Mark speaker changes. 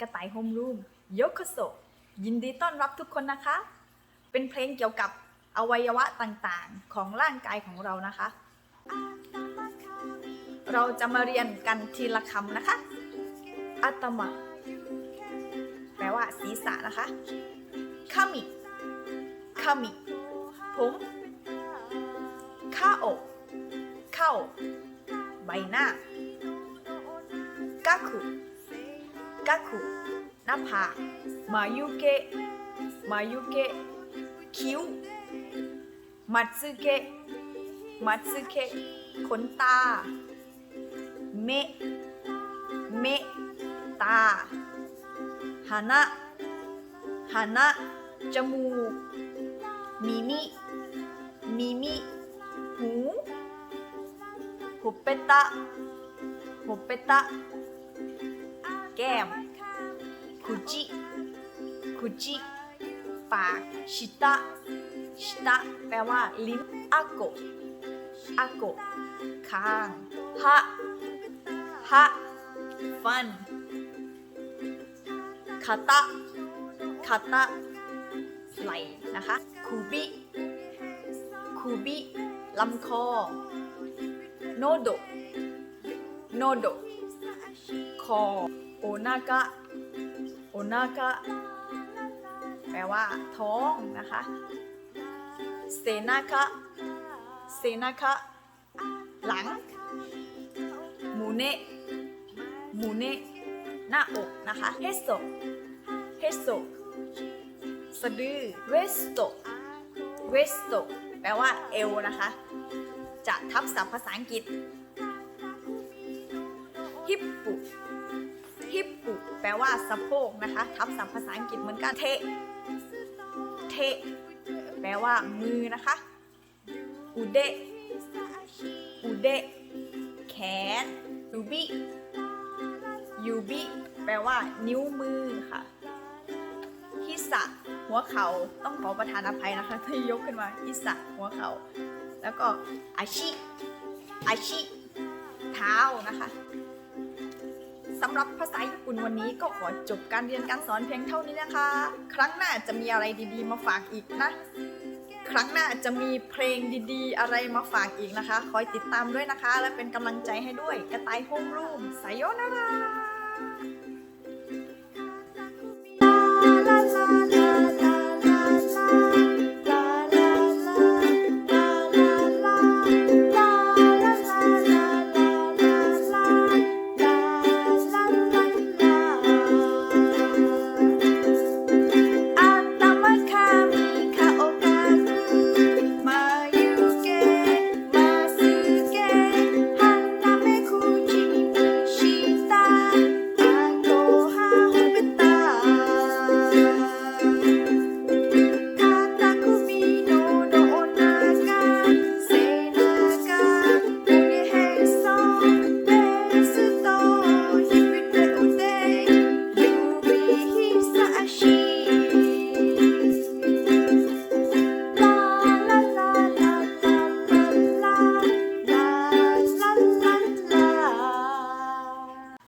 Speaker 1: กระต่ายโฮมรูมยกโสยินดีต้อนรับทุกคนนะคะ เป็นเพลงเกี่ยวกับอวัยวะต่างๆ ของร่างกายของเรานะคะ เราจะมาเรียนกันทีละคำนะคะอัตมะแปลว่าศีรษะนะคะคามิคามิผมข้าอกเข้า ใบหน้ากาคุ กาคุหน้าผากมายุเกะมายุเกะคิ้วมัตสึเกะมัตสึเกะขนตา เมะเมะตาฮานะฮานะจมูก มิมิ มิมิ หูหุบเปตะหุบเปตะ แก้มคุจิคุจิปากชิตะชิตะแปลว่าลิ้นอาโกอาโกะคางฮะฮะฟันคาตะคาตะไหลนะคะคูบิคูบิลำคอโนโดโนโดคอ โอนากะโอนากะแปลว่า ท้องนะคะเซนากะเซนากะหลังมูเนมูเนหน้าอกนะคะเฮโซเฮโซสะดือเวสโตเวสโตแปลว่าเอวนะคะ จะทับศัพท์ภาษาอังกฤษฮิปปุ ฮิปปุแปลว่าสะโพกนะคะ ทับศัพท์ภาษาอังกฤษเหมือนกันเทเทแปลว่ามือนะคะ อุเดะอุเดะแขนยูบิยูบิแปลว่านิ้วมือค่ะฮิสะหัวเขา่าต้องขอประทานอภัยนะคะที่ยกขึ้นมาฮิสะหัวเขา่าแล้วก็อาชิอาชิเท้านะคะำหรับภาษาญี่ปุ่นวันนี้ก็ขอจบการเรียนการสอนเพียงเท่านี้นะคะ ครั้งหน้าจะมีอะไรดีๆ มาฝากอีกนะ ครั้งหน้าจะมีเพลงดีๆ อะไรมาฝากอีกนะคะ คอยติดตามด้วยนะคะ และเป็นกำลังใจให้ด้วย กระต่ายโฮมรูมไซโยนารา